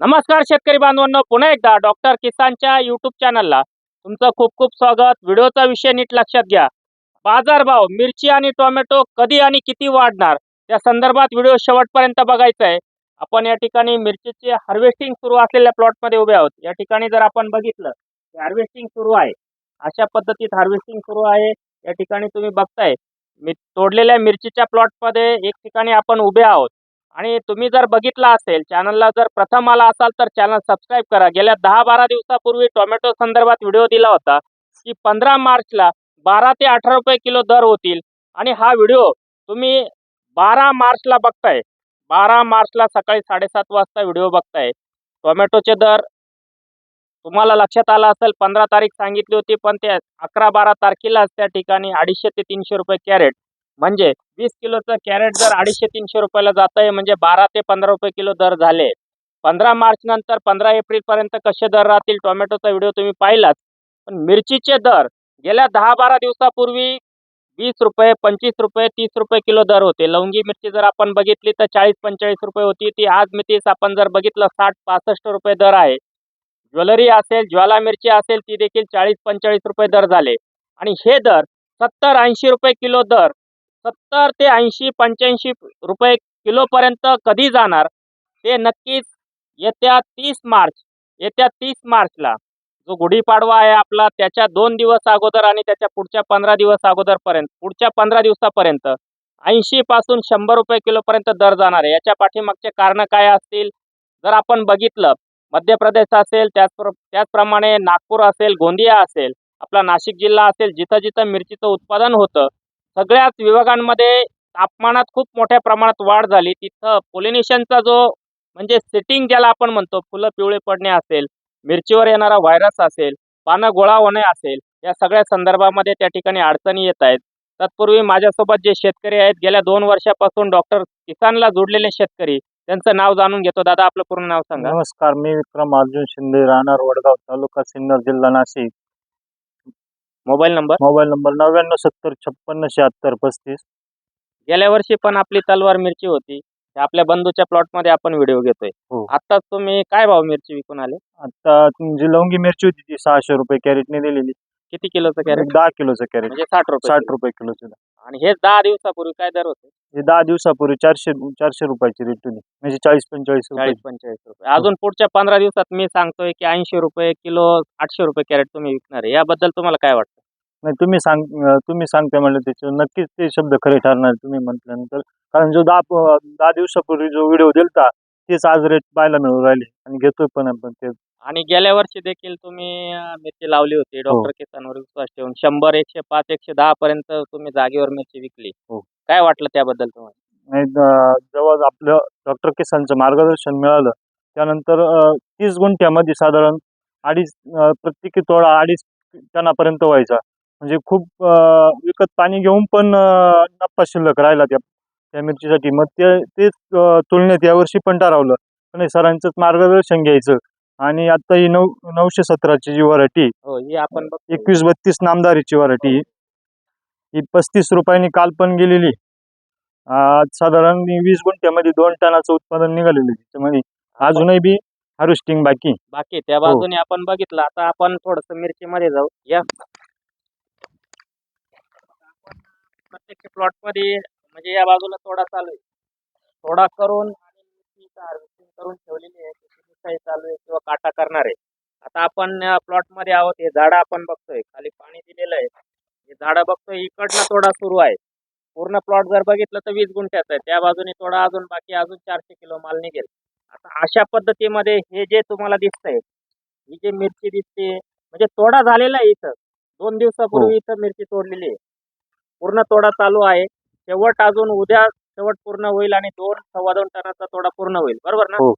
नमस्कार शेतकरी बांधवांनो पुन्हा एकदा डॉक्टर किसानच्या युट्यूब चॅनलला तुमचं खूप खूप स्वागत. व्हिडिओचा विषय नीट लक्षात घ्या. बाजारभाव मिरची आणि टोमॅटो कधी आणि किती वाढणार या संदर्भात व्हिडिओ शेवटपर्यंत बघायचा आहे आपण या ठिकाणी मिरचीचे हार्वेस्टिंग सुरू असलेल्या प्लॉटमध्ये उभे आहोत. या ठिकाणी जर आपण बघितलं हार्वेस्टिंग सुरू आहे. अशा पद्धतीत हार्वेस्टिंग सुरू आहे. या ठिकाणी तुम्ही बघताय मी तोडलेल्या मिरचीच्या प्लॉटमध्ये एक ठिकाणी आपण उभे आहोत. आणि तुम्ही जर बघितला असेल चॅनलला जर प्रथम आला असाल तर चॅनल सबस्क्राईब करा. गेल्या दहा बारा दिवसापूर्वी टोमॅटो संदर्भात व्हिडिओ दिला होता की पंधरा मार्चला बारा ते अठरा रुपये किलो दर होतील आणि हा व्हिडिओ तुम्ही बारा मार्चला बघताय. बारा मार्चला सकाळी साडेसात वाजता व्हिडिओ बघताय. टोमॅटोचे दर तुम्हाला लक्षात आला असेल पंधरा तारीख सांगितली होती पण ते अकरा बारा तारखेलाच त्या ठिकाणी अडीचशे ते तीनशे रुपये कॅरेट म्हणजे वीस किलोचं कॅरेट जर अडीचशे तीनशे रुपयाला जात आहे म्हणजे बारा ते पंधरा रुपये किलो दर झाले. पंधरा मार्च नंतर पंधरा एप्रिल पर्यंत कसे दर राहतील टोमॅटोचा व्हिडिओ तुम्ही पाहिलाच. पण मिरचीचे दर गेल्या दहा बारा दिवसापूर्वी वीस रुपये पंचवीस रुपये तीस रुपये किलो दर होते. लवंगी मिरची जर आपण बघितली तर चाळीस पंचेचाळीस रुपये होती. ती आज मितीस आपण जर बघितलं साठ पासष्ट रुपये दर आहे. ज्वेलरी असेल ज्वाला मिरची असेल ती देखील चाळीस पंचेचाळीस रुपये दर झाले. आणि हे दर सत्तर ऐंशी रुपये किलो दर सत्तर ते ऐंशी पंच्याऐंशी रुपये किलोपर्यंत कधी जाणार? ते नक्कीच येत्या तीस मार्च येत्या तीस मार्चला. जो गुढीपाडवा आहे आपला त्याच्या दोन दिवस अगोदर आणि त्याच्या पुढच्या पंधरा दिवस अगोदरपर्यंत पुढच्या पंधरा दिवसापर्यंत ऐंशी पासून शंभर रुपये किलोपर्यंत दर जाणार आहे. याच्या पाठीमागचे कारण काय असतील? जर आपण बघितलं मध्य प्रदेश असेल त्याचप्र त्याचप्रमाणे नागपूर असेल गोंदिया असेल आपला नाशिक जिल्हा असेल जिथं जिथं मिरचीचं उत्पादन होतं सगळ्याच विभागांमध्ये तापमानात खूप मोठ्या प्रमाणात वाढ झाली. तिथं पोलिनेशनचा जो म्हणजे सेटिंग ज्याला आपण म्हणतो फुलं पिवळे पडणे असेल मिरचीवर येणारा व्हायरस असेल पानं गोळा होणे असेल या सगळ्या संदर्भामध्ये त्या ठिकाणी अडचणी येत आहेत. तत्पूर्वी माझ्यासोबत जे शेतकरी आहेत गेल्या दोन वर्षापासून डॉक्टर किसानला जोडलेले शेतकरी त्यांचं नाव जाणून घेतो. दादा आपलं पूर्ण नाव सांगा. नमस्कार मी विक्रम अर्जुन शिंदे राहणार वडगाव तालुका सिन्नर जिल्हा Nashik. Mobile number? Mobile number नव्याण्णव सत्तर छप्पन्न शहात्तर पस्तीस. गेल्या वर्षी पण आपली तलवार मिरची होती. त्या आपल्या बंधूच्या प्लॉटमध्ये आपण व्हिडिओ घेतोय. हो. आताच तुम्ही काय भाव मिरची विकून आले? आता जी लवंगी मिरची होती ती सहाशे रुपये कॅरेटने दिलेली. किती किलोचं कॅरेट? एक दहा किलोचं कॅरेट. म्हणजे साठ रुपये साठ किलो. रुपये किलोचं. आणि हे दहा दिवसापूर्वी काय दर होते? हे दहा दिवसापूर्वी चारशे चारशे रुपयाची रेट होती. म्हणजे चाळीस पंचेचाळीस रुपये. चाळीस पंचेचाळीस रुपये. अजून पुढच्या पंधरा दिवसात मी सांगतोय की ऐंशी रुपये किलो आठशे रुपये कॅरेट तुम्ही विकणार आहे. याबद्दल तुम्हाला काय वाटतं? नाही तुम्ही सांग तुम्ही सांगते म्हणलं त्याच्यावर नक्कीच ते शब्द खरे ठरणार तुम्ही म्हटल्यानंतर. कारण जो दहा दहा दिवसापूर्वी जो व्हिडिओ दिलता तेच आज रेट पाहायला मिळून राहिले. आणि घेतोय पण आपण ते. आणि गेल्या वर्षी देखील तुम्ही अं, मिरची लावली होती. डॉक्टर किसानवर विश्वास ठेवून शंभर एकशे पाच एकशे दहा पर्यंत तुम्ही जागेवर मिरची विकली. हो. काय वाटलं त्याबद्दल तुम्हाला? जेव्हा आपलं डॉक्टर किसानचं मार्गदर्शन मिळालं त्यानंतर अं, तीस गुंठ्यामध्ये साधारण अडीच अं, प्रत्येकी तोडा अडीच टनापर्यंत व्हायचा. म्हणजे खूप अं, विकत पाणी घेऊन पण अं, नफा शिल्लक राहिला त्या त्या मिरचीसाठी. मग ते तेच अं, तुलनेत यावर्षी पण ठरवलं. पण हे सरांचंच मार्गदर्शन घ्यायचं. आणि आता ही नऊ नऊशे सतराची जी व्हरायटी हो ही आपण. एकवीस बत्तीस नामदारीची व्हरायटी ही पस्तीस रुपयाने काल पण गेलेली आज साधारण वीस गुंठ्यामध्ये दोन टनाचं उत्पादन निघालेलं आहे. त्याच्यामध्ये अजूनही बी हार्वेस्टिंग बाकी बाकी त्या हो. बाजूने आपण बघितलं. आता आपण थोडस मिरची मध्ये जाऊ. या. प्रत्यक्ष प्लॉटमध्ये म्हणजे या बाजूला थोडा चालू आहे. थोडा करून आणि हार्वेस्टिंग करून ठेवलेली आहे. मिसाई चालू आहे किंवा काटा करणार आहे. आता आपण प्लॉटमध्ये आहोत हे झाडं आपण बघतोय. खाली पाणी दिलेलं आहे. हे झाडं बघतोय इकडनं थोडा सुरू आहे. पूर्ण प्लॉट जर बघितलं तर वीस गुंठ्याचं आहे. त्या बाजूने थोडा अजून बाकी अजून चारशे किलो माल निघेल. आता अशा पद्धतीमध्ये हे जे तुम्हाला दिसतंय ही जी मिरची दिसते म्हणजे तोडा झालेला आहे इथं. दोन दिवसापूर्वी इथं मिरची तोडलेली आहे. पूर्ण तोडा चालू आहे. शेवट अजून उद्या शेवट पूर्ण होईल आणि दोन सव्वा दोन टनाचा तोडा पूर्ण होईल. बरोबर ना? हो.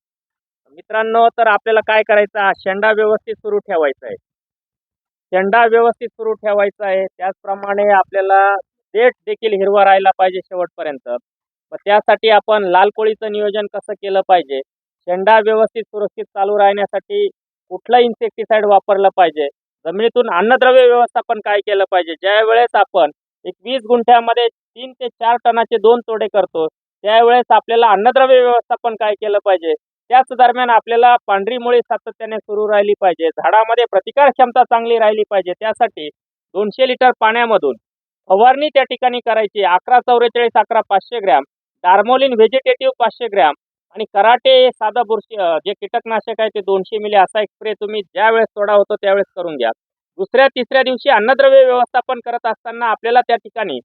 मित्रांनो तर आपल्याला काय करायचं आहे? शेंडा व्यवस्थित सुरू ठेवायचा आहे. शेंडा व्यवस्थित सुरू ठेवायचा आहे. त्याचप्रमाणे आपल्याला देठ देखील हिरवा राहायला पाहिजे शेवटपर्यंत. मग त्यासाठी आपण लाल कोळीचं नियोजन कसं केलं पाहिजे? शेंडा व्यवस्थित सुरक्षित चालू राहण्यासाठी कुठलं इन्सेक्टिसाइड वापरलं पाहिजे? जमिनीतून अन्नद्रव्य व्यवस्थापन काय केलं पाहिजे? ज्या वेळेस आपण एक वीस गुंठ्यामध्ये तीन ते चार टनाचे दोन तोडे करतो त्यावेळेस आपल्याला अन्नद्रव्य व्यवस्थापन काय केलं पाहिजे? त्याच दरम्यान आपल्याला पांढरी मुळी सातत्याने सुरू राहिली पाहिजे. झाडामध्ये प्रतिकार क्षमता चांगली राहिली पाहिजे. त्यासाठी दोनशे लिटर पाण्यामधून फवारणी त्या ठिकाणी करायची. अकरा चौवेचाळीस अकरा पाचशे ग्रॅम डार्मोलिन व्हेजिटेटिव्ह पाचशे ग्रॅम आणि कराटे साधा बुरशी जे कीटकनाशक आहे ते दोनशे मिली. असा एक स्प्रे तुम्ही ज्या वेळेस सोडा होतो त्यावेळेस करून घ्या. दुसऱ्या तिसऱ्या दिवशी अन्नद्रव्य व्यवस्थापन करत असताना आपल्याला त्या ठिकाणी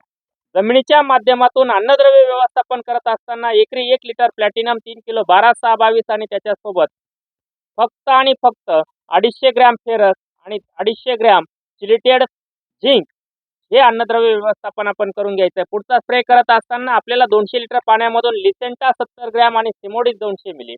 जमिनीच्या माध्यमातून अन्नद्रव्य व्यवस्थापन करत असताना एकरी एक लिटर प्लॅटिनम तीन किलो बारा सहा बावीस आणि त्याच्यासोबत फक्त आणि फक्त अडीचशे ग्रॅम फेरस आणि अडीचशे ग्रॅम चिलिटेड झिंक हे अन्नद्रव्य व्यवस्थापन आपण करून घ्यायचं आहे पुढचा स्प्रे करत असताना आपल्याला दोनशे लिटर पाण्यामधून लिसेंटा सत्तर ग्रॅम आणि सिमोडिस दोनशे मिली.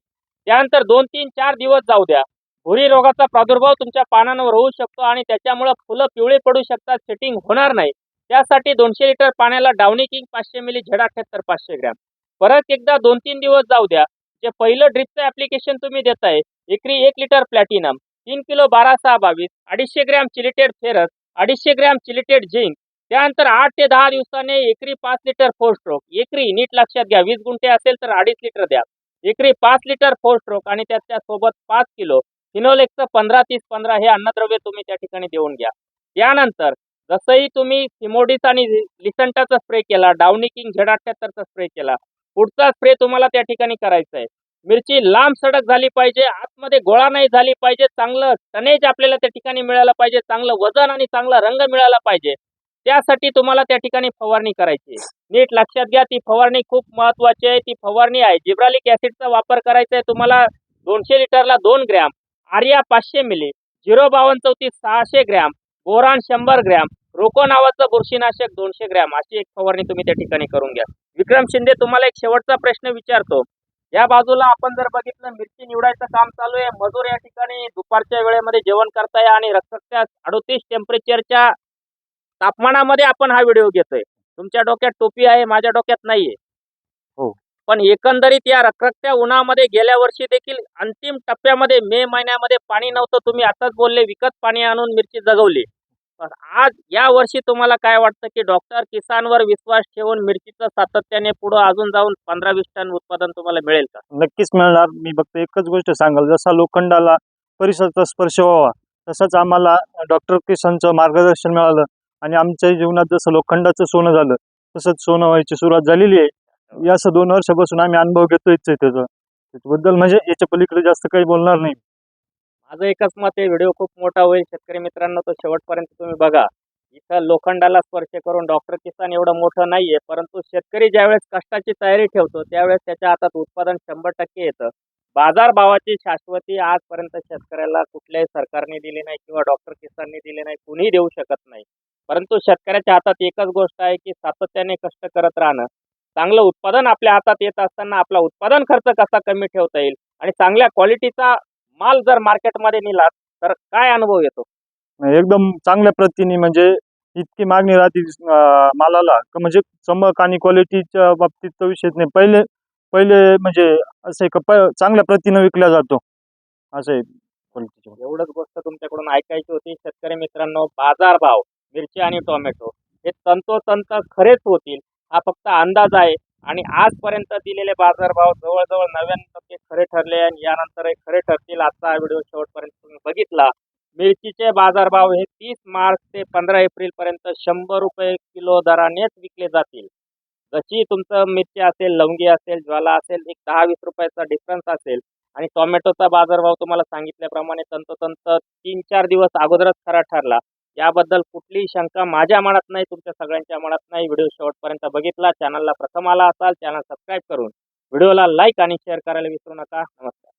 त्यानंतर दोन तीन चार दिवस जाऊ द्या. भुरी रोगाचा प्रादुर्भाव तुमच्या पानांवर होऊ शकतो आणि त्याच्यामुळं फुलं पिवळी पडू शकतात. सेटिंग होणार नाही. त्यासाठी दोनशे लिटर पाण्याला डावणी किंग पाचशे मिली झेड अठ्याहत्तर पाचशे ग्रॅम. परत एकदा दोन तीन दिवस जाऊ द्या. जे पहिलं ड्रिपचं ऍप्लिकेशन तुम्ही देताय एकरी एक लिटर प्लॅटिनम तीन किलो बारा सहा बावीस अडीचशे ग्रॅम चिलिटेड फेरस अडीचशे ग्रॅम चिलिटेड झिंक त्यानंतर आठ ते दहा दिवसाने एकरी पाच लिटर फोर स्ट्रोक एकरी नीट लक्षात घ्या. वीस गुंठे असेल तर अडीच लिटर द्या. एकरी पाच लिटर फोर स्ट्रोक आणि त्याच्या सोबत पाच किलो फिनोलेक्सचं पंधरा तीस पंधरा हे अन्नद्रव्य तुम्ही त्या ठिकाणी देऊन घ्या. त्यानंतर जसंही तुम्ही सिमोडिस आणि लिसंटाचा स्प्रे केला डावनी किंग झेड अठ्याहत्तरचा स्प्रे केला पुढचा स्प्रे तुम्हाला त्या ठिकाणी करायचा आहे मिरची लांब सडक झाली पाहिजे आतमध्ये गोळा नाही झाली पाहिजे चांगलं टनेज आपल्याला त्या ठिकाणी मिळालं पाहिजे चांगलं वजन आणि चांगला रंग मिळाला पाहिजे. त्यासाठी तुम्हाला त्या ठिकाणी फवारणी करायची. आहे. नीट लक्षात घ्या ती फवारणी खूप महत्वाची आहे. ती फवारणी आहे. जिब्रालिक ऍसिडचा वापर करायचा आहे तुम्हाला दोनशे लिटरला दोन ग्रॅम आर्या पाचशे मिली झिरो बावन्न चौतीस सहाशे ग्रॅम बोरान शंभर ग्रॅम रोको नावाचं बुरशीनाशक दोनशे ग्रॅम अशी एक फवारणी तुम्ही त्या ठिकाणी करून घ्या. विक्रम शिंदे तुम्हाला एक शेवटचा प्रश्न विचारतो. या बाजूला आपण जर बघितलं मिरची निवडायचं काम चालू आहे. मजूर या ठिकाणी दुपारच्या वेळेमध्ये जेवण करताय आणि रक्तच्या अडोतीस टेम्परेचरच्या तापमानामध्ये आपण हा व्हिडिओ घेतोय. तुमच्या डोक्यात टोपी आहे माझ्या डोक्यात नाहीये. हो. पण एकंदरीत या रखरखत्या उन्हामध्ये गेल्या वर्षी देखील अंतिम टप्प्यामध्ये मे महिन्यामध्ये पाणी नव्हतं. तुम्ही आताच बोलले विकत पाणी आणून मिरची जगवली. आज या वर्षी तुम्हाला काय वाटतं की डॉक्टर किसानवर विश्वास ठेवून मिरचीचं सातत्याने पुढं अजून जाऊन पंधरा वीस टन उत्पादन तुम्हाला मिळेल का? नक्कीच मिळणार. मी फक्त एकच गोष्ट सांगाल. जसा लोखंडाला परिसराचा स्पर्श व्हावा तसंच आम्हाला डॉक्टर किसानचं मार्गदर्शन मिळालं आणि आमच्या जीवनात जसं लोखंडाचं सोनं झालं तसंच सोनं व्हायची सुरुवात झालेली आहे. या असं दोन वर्षापासून आम्ही अनुभव घेतोयच आहे त्याचा. त्याच्याबद्दल म्हणजे याच्या पलीकडे जास्त काही बोलणार नाही. माझं एकच मत आहे व्हिडिओ खूप मोठा होईल. शेतकरी मित्रांनो तो शेवटपर्यंत तुम्ही बघा. इथं लोखंडाला स्पर्श करून डॉक्टर किसान एवढं मोठं नाहीये परंतु शेतकरी ज्यावेळेस कष्टाची तयारी ठेवतो त्यावेळेस त्याच्या हातात उत्पादन शंभर टक्के येतं. बाजार भावाची शाश्वती आजपर्यंत शेतकऱ्याला कुठल्याही सरकारने दिली नाही किंवा डॉक्टर किसानने दिली नाही कुणीही देऊ शकत नाही. परंतु शेतकऱ्याच्या हातात एकच गोष्ट आहे की सातत्याने कष्ट करत राहणं. चांगलं उत्पादन आपल्या हातात येत असताना आपला उत्पादन खर्च कसा कमी ठेवता येईल? आणि चांगल्या क्वालिटीचा माल जर मार्केटमध्ये नेला तर काय अनुभव येतो? एकदम चांगल्या प्रतीने म्हणजे इतकी मागणी राहते मालाला. का म्हणजे चमक आणि क्वालिटीच्या बाबतीत तर विषयच नाही. पहिले पहिले म्हणजे असं चांगल्या प्रतीनं विकला जातो. असं एवढंच गोष्ट तुमच्याकडून ऐकायची होती. शेतकरी मित्रांनो बाजारभाव मिरची आणि टोमॅटो हे तंतोतंत खरेच होतील. हा फक्त अंदाज आहे. आणि आजपर्यंत दिलेले बाजारभाव जवळजवळ नव्याण्णव टक्के खरे ठरले आणि यानंतर खरे ठरतील. आजचा व्हिडिओ शेवटपर्यंत तुम्ही बघितला. मिरचीचे बाजारभाव हे तीस मार्च ते पंधरा एप्रिल पर्यंत शंभर रुपये किलो दरानेच विकले जातील. जशी तुमचं मिरची असेल लवंगी असेल ज्वाला असेल एक दहा वीस रुपयाचा डिफरन्स असेल आणि टोमॅटोचा बाजारभाव तुम्हाला सांगितल्याप्रमाणे तंतोतंत तीन चार दिवस अगोदरच खरा ठरला. याबद्दल कुठलीही शंका माझ्या मनात नाही तुमच्या सगळ्यांच्या मनात नाही. व्हिडिओ शेवटपर्यंत बघितला चॅनलला प्रथम आला असाल चॅनल सबस्क्राईब करून व्हिडिओला लाईक आणि शेअर करायला विसरू नका. नमस्कार.